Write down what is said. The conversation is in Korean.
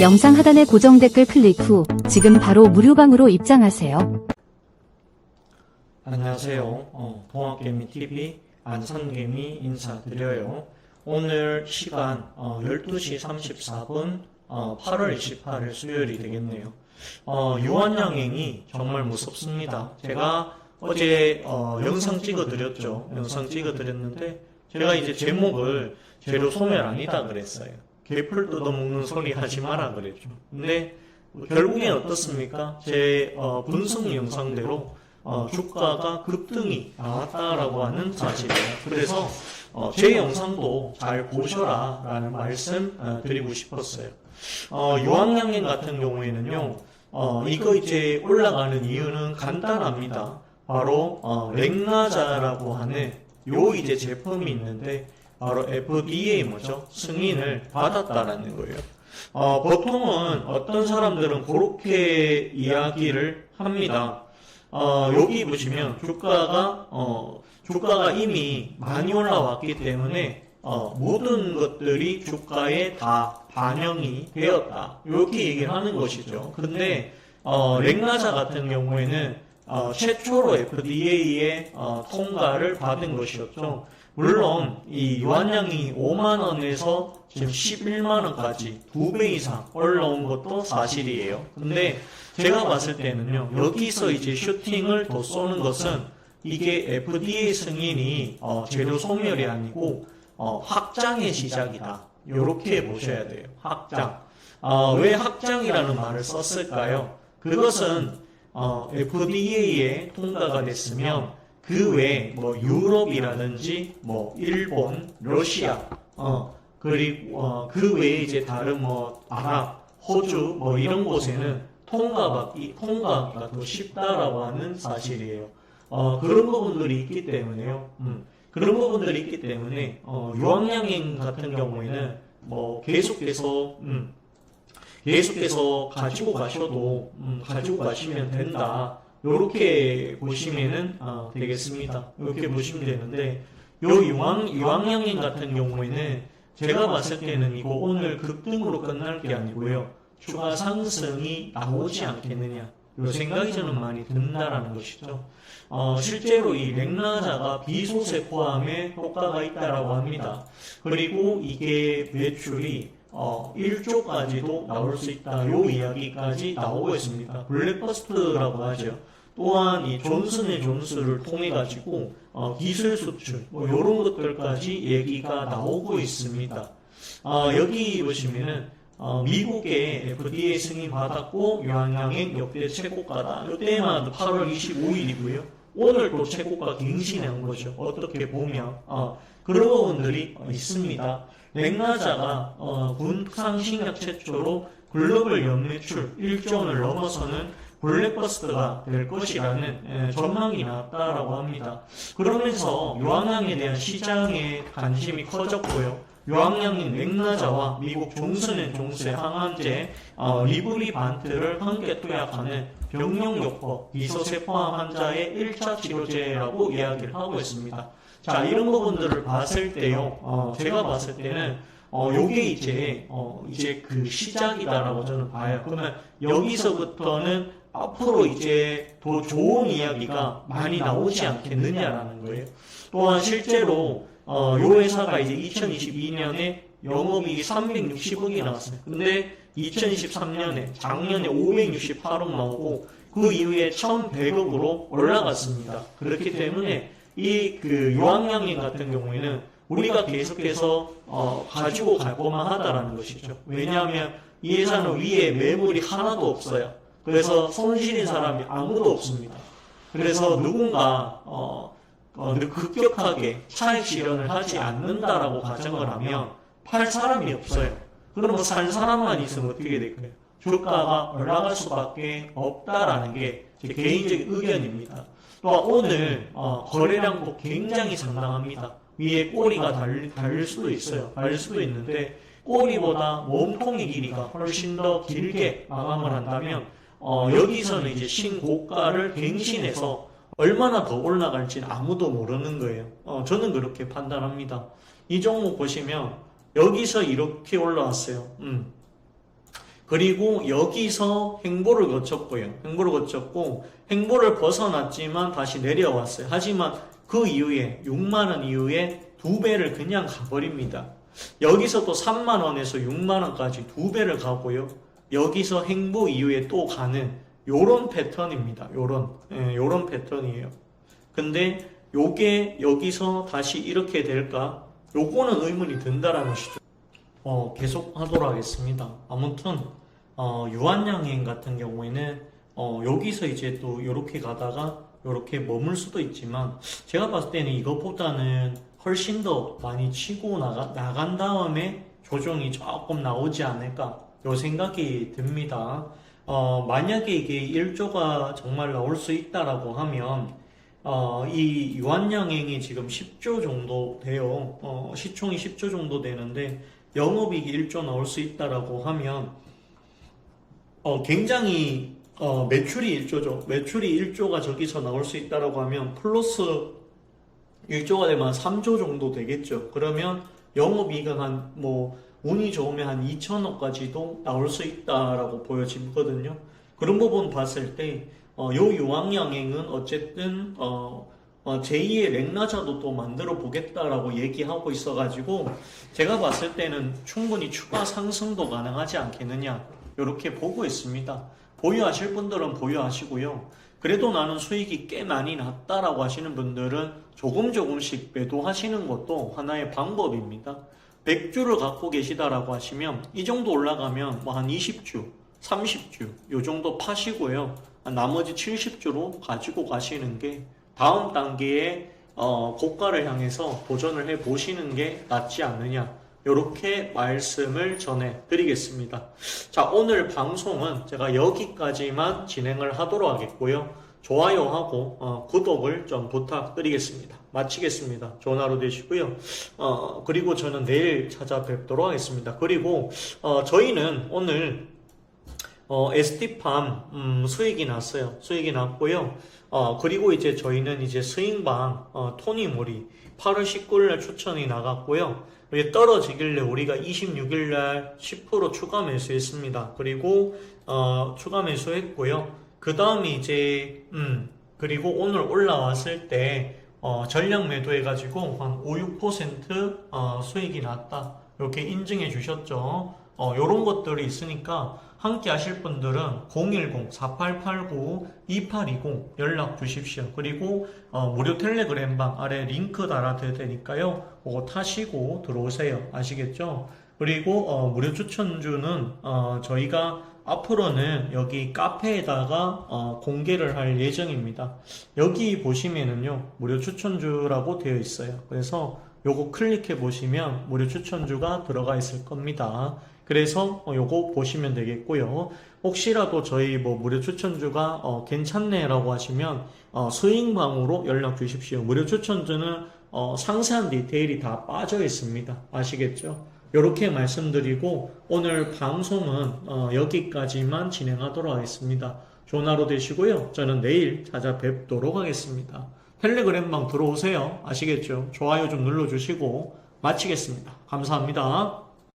영상 하단의 고정 댓글 클릭 후 지금 바로 무료방으로 입장하세요. 안녕하세요. 어, 동학개미TV 안산개미 인사드려요. 오늘 시간 어, 12시 34분 어, 8월 28일 수요일이 되겠네요. 어, 유한양행이 정말 무섭습니다. 제가 어제 어, 영상 찍어드렸죠. 영상 찍어드렸는데 제가 이제 제목을 재료 소멸 아니다 그랬어요. 개풀 뜯어먹는 소리 하지 마라 그랬죠. 근데 결국엔 어떻습니까? 제 어, 분석 영상대로 어, 주가가 급등이 나왔다라고 하는 사실이에요. 그래서 어, 제 영상도 잘 보셔라 라는 말씀 어, 드리고 싶었어요. 어, 유황양행 같은 경우에는요, 어, 이거 이제 올라가는 이유는 간단합니다. 바로 어, 렉나자라고 하는 요 이제 제품이 있는데 바로 FDA 뭐죠? 승인을 받았다라는 거예요. 어, 보통은 어떤 사람들은 그렇게 이야기를 합니다. 어, 여기 보시면 주가가 어, 주가가 이미 많이 올라왔기 때문에 어, 모든 것들이 주가에 다 반영이 되었다. 이렇게 얘기를 하는 것이죠. 근데 어, 렉나자 같은 경우에는 어, 최초로 FDA의 어, 통과를 받은 것이었죠. 물론 이 유한량이 5만 원에서 지금 11만 원까지 두 배 이상 올라온 것도 사실이에요. 근데 제가 봤을 때는요. 여기서 이제 슈팅을 더 쏘는 것은 이게 FDA 승인이 어, 재료 소멸이 아니고 어, 확장의 시작이다. 이렇게 보셔야 돼요. 확장. 어, 왜 확장이라는 말을 썼을까요? 그것은 어, FDA에 통과가 됐으면 그 외에 뭐 유럽이라든지 뭐 일본, 러시아, 어, 그리고 어, 그 외에 이제 다른 뭐 아랍, 호주 뭐 이런 곳에는 통과받기 통과가 더 쉽다라고 하는 사실이에요. 어, 그런 부분들이 있기 때문에요. 음, 그런 부분들이 있기 때문에 어, 유황양행 같은 경우에는 뭐 계속해서 음, 계속해서 가지고 가셔도 음, 가지고 가시면 된다. 요렇게 보시면은 아, 되겠습니다. 이렇게 보시면 되는데 요 유황 유황양행 같은 경우에는 제가 봤을 때는 이거 오늘 급등으로 끝날 게 아니고요. 추가 상승이 나오지 않겠느냐. 요 생각이 저는 많이 든다라는 것이죠. 어, 실제로 이 렉나자가 비소세 포함에 효과가 있다라고 합니다. 그리고 이게 매출이 어, 1조까지도 나올 수 있다. 요 이야기까지 나오고 있습니다. 블랙버스트라고 하죠. 또한 이 존슨의 존스를 통해 가지고 어, 기술 수출 뭐 이런 것들까지 얘기가 나오고 있습니다. 어, 여기 보시면은 어, 미국의 FDA 승인 받았고 유한양행 역대 최고가다. 이때만 8월 25일이고요. 오늘 또 최고가 갱신한 거죠. 어떻게 보면 어, 그런 부분들이 있습니다. 렉나자가 어, 군상식약 최초로 글로벌 연매출 1조 원을 넘어서는 블랙버스트가 될 것이라는 예, 전망이 나왔다라고 합니다. 그러면서 유황양에 대한 시장의 관심이 커졌고요. 유황양인 렉나자와 미국 존스의 항암제 어, 리브리반트를 함께 투약하는 병용요법 비소세 포함 환자의 1차 치료제라고 이야기를 하고 있습니다. 자 이런 부분들을 봤을 때요, 어, 제가 봤을 때는 어, 요게 이제, 어, 이제 그 시작이다라고 저는 봐요. 그러면 여기서부터는 앞으로 이제 더 좋은 이야기가 많이 나오지 않겠느냐라는 거예요. 또한 실제로, 어, 요 회사가 이제 2022년에 영업이익이 360억이 나왔어요. 근데 2023년에 작년에 568억 나오고 그 이후에 1100억으로 올라갔습니다. 그렇기 때문에 이 그 유황양행 같은 경우에는 우리가 계속해서 어, 가지고 갈 것만 하다라는 것이죠. 왜냐하면 이 회사는 위에 매물이 하나도 없어요. 그래서 손실인 사람이 아무도 없습니다. 그래서 누군가 어, 어, 급격하게 차익 실현을 하지 않는다라고 가정을 하면 팔 사람이 없어요. 그러면 산 사람만 있으면 어떻게 될까요? 주가가 올라갈 수밖에 없다라는 게 제 개인적인 의견입니다. 또 오늘 어, 거래량도 굉장히 상당합니다. 위에 꼬리가 달, 달릴 수도 있어요. 달릴 수도 있는데 꼬리보다 몸통의 길이가 훨씬 더 길게 마감을 한다면 어, 여기서는 이제 신고가를 갱신해서 얼마나 더 올라갈지는 아무도 모르는 거예요. 어, 저는 그렇게 판단합니다. 이 종목 보시면 여기서 이렇게 올라왔어요. 음. 그리고 여기서 행보를 거쳤고요. 행보를 거쳤고 행보를 벗어났지만 다시 내려왔어요. 하지만 그 이후에 6만 원 이후에 두 배를 그냥 가버립니다. 여기서 또 3만 원에서 6만 원까지 두 배를 가고요. 여기서 행보 이후에 또 가는 요런 패턴입니다. 요런 예, 요런 패턴이에요. 근데 요게 여기서 다시 이렇게 될까? 요거는 의문이 든다라는 것이죠. 어, 계속 하도록 하겠습니다. 아무튼 어, 유한양행 같은 경우에는 어, 여기서 이제 또 이렇게 가다가 이렇게 머물 수도 있지만 제가 봤을 때는 이것보다는 훨씬 더 많이 치고 나가, 나간 다음에 조정이 조금 나오지 않을까 요 생각이 듭니다. 어, 만약에 이게 1조가 정말 나올 수 있다라고 하면 어, 이 유한양행이 지금 10조 정도 돼요. 어, 시총이 10조 정도 되는데 영업이익이 1조 나올 수 있다라고 하면 어, 굉장히 어, 매출이 1조죠. 매출이 1조가 저기서 나올 수 있다라고 하면 플러스 1조가 되면 3조 정도 되겠죠. 그러면 영업이익은 한 뭐 운이 좋으면 한 2천억까지도 나올 수 있다라고 보여지거든요. 그런 부분 봤을 때 어, 요 유황양행은 어쨌든 어, 어, 제2의 랭나자도 또 만들어 보겠다라고 얘기하고 있어가지고 제가 봤을 때는 충분히 추가 상승도 가능하지 않겠느냐 이렇게 보고 있습니다. 보유하실 분들은 보유하시고요. 그래도 나는 수익이 꽤 많이 났다라고 하시는 분들은 조금 조금씩 매도하시는 것도 하나의 방법입니다. 100주를 갖고 계시다라고 하시면 이 정도 올라가면 뭐 한 20주, 30주 요 정도 파시고요. 나머지 70주로 가지고 가시는 게 다음 단계의 어, 고가를 향해서 도전을 해 보시는 게 낫지 않느냐. 이렇게 말씀을 전해 드리겠습니다. 자, 오늘 방송은 제가 여기까지만 진행을 하도록 하겠고요. 좋아요하고 어, 구독을 좀 부탁드리겠습니다. 마치겠습니다. 좋은 하루 되시고요. 어, 그리고 저는 내일 찾아뵙도록 하겠습니다. 그리고 어, 저희는 오늘 어, ST팜 음, 수익이 났어요. 수익이 났고요. 어, 그리고 이제 저희는 이제 스윙방 어, 토니모리 8월 19일 날 추천이 나갔고요. 이게 떨어지길래 우리가 26일 날 10% 추가 매수했습니다. 그리고 어, 추가 매수했고요. 그 다음에 이제 음, 그리고 오늘 올라왔을 때 어, 전량 매도해가지고 한 5, 6% 어, 수익이 났다. 이렇게 인증해 주셨죠. 어, 요런 것들이 있으니까 함께 하실 분들은 010-4889-2820 연락 주십시오. 그리고 어, 무료 텔레그램방 아래 링크 달아드릴 테니까요. 그거 타시고 들어오세요. 아시겠죠? 그리고 어, 무료 추천주는 어, 저희가 앞으로는 여기 카페에다가 어, 공개를 할 예정입니다. 여기 보시면은요 무료 추천주라고 되어 있어요. 그래서 요거 클릭해 보시면 무료 추천주가 들어가 있을 겁니다. 그래서 어, 요거 보시면 되겠고요. 혹시라도 저희 뭐 무료 추천주가 어, 괜찮네라고 하시면 어, 스윙방으로 연락 주십시오. 무료 추천주는 어, 상세한 디테일이 다 빠져 있습니다. 아시겠죠? 이렇게 말씀드리고 오늘 방송은 어, 여기까지만 진행하도록 하겠습니다. 좋은 하루 되시고요. 저는 내일 찾아뵙도록 하겠습니다. 텔레그램방 들어오세요. 아시겠죠? 좋아요 좀 눌러주시고 마치겠습니다. 감사합니다.